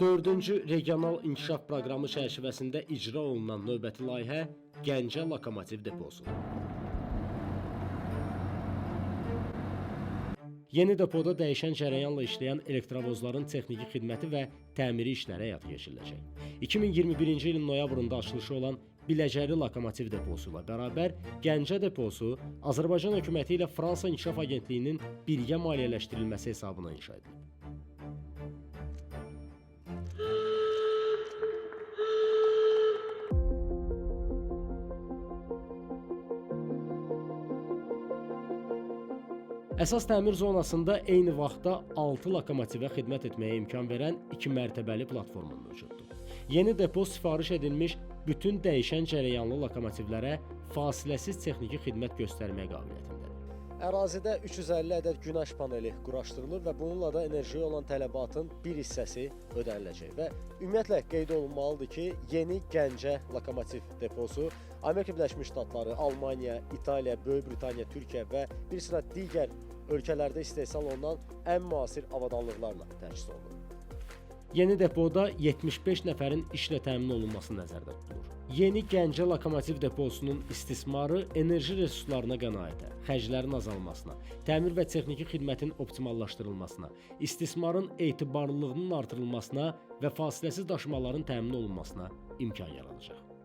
4-cü regional inkişaf proqramı çərçivəsində icra olunan növbəti layihə Gəncə Lokomotiv deposu. Yeni depoda dəyişən cərəyanla işləyən elektrovozların texniki xidməti və təmiri işləri həyata keçiriləcək. 2021-ci ilin noyabrında açılışı olan Biləcəri Lokomotiv deposu ilə bərabər Gəncə deposu Azərbaycan hökuməti ilə Fransa İnkişaf Agentliyinin birgə maliyyələşdirilməsi hesabına inşa edilib. Əsas təmir zonasında eyni vaxtda 6 lokomotivə xidmət etməyə imkan verən 2 mərtəbəli platforma mövcuddur. Yeni depo sifariş edilmiş bütün dəyişən cərəyanlı lokomotivlərə fasiləsiz texniki xidmət göstərməyə qabiliyyətindədir. Ərazidə 350 ədəd günəş paneli quraşdırılır və bununla da enerjiyə olan tələbatın bir hissəsi ödəniləcək və ümumiyyətlə qeyd olunmalıdır ki, yeni Gəncə lokomotiv deposu Amerika Birləşmiş Ştatları, Almaniya, İtaliya, Böyük Britaniya, Türkiyə və bir sıra digər ölkələrdə istehsal olunan ən müasir avadanlıqlarla təchiz olunur. Yeni depoda 75 nəfərin işlə təmin olunması nəzərdə tutulur. Yeni Gəncə lokomotiv deposunun istismarı enerji resurslarına qənaətə, xərclərin azalmasına, təmir və texniki xidmətin optimallaşdırılmasına, istismarın etibarlılığının artırılmasına və fasiləsiz daşımaların təmin olunmasına imkan yaradacaq.